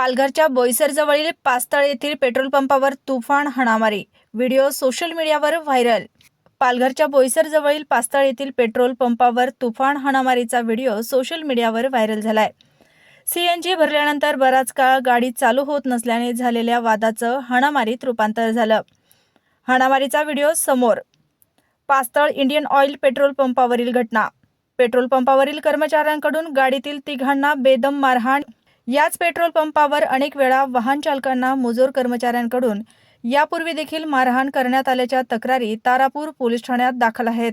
पालघरच्या बोईसरजवळील पास्तळ येथील पेट्रोल पंपावर तुफान हाणामारी. व्हिडिओ सोशल मीडियावर व्हायरल. पालघरच्या बोईसरजवळील पास्तळ येथील पेट्रोल पंपावर तुफान हाणामारीचा व्हिडिओ सोशल मीडियावर व्हायरल झालाय. सीएनजी भरल्यानंतर बराच काळ गाडी चालू होत नसल्याने झालेल्या वादाचं हाणामारीत रूपांतर झालं. हाणामारीचा व्हिडिओ समोर. पास्तळ इंडियन ऑइल पेट्रोल पंपावरील घटना. पेट्रोल पंपावरील कर्मचाऱ्यांकडून गाडीतील तिघांना बेदम मारहाण याच पेट्रोल पंपावर अनेक वेळा वाहन चालकांना मुजोर कर्मचाऱ्यांकडून यापूर्वी देखील मारहाण करण्यात आल्याच्या तक्रारी तारापूर पोलीस ठाण्यात दाखल आहेत.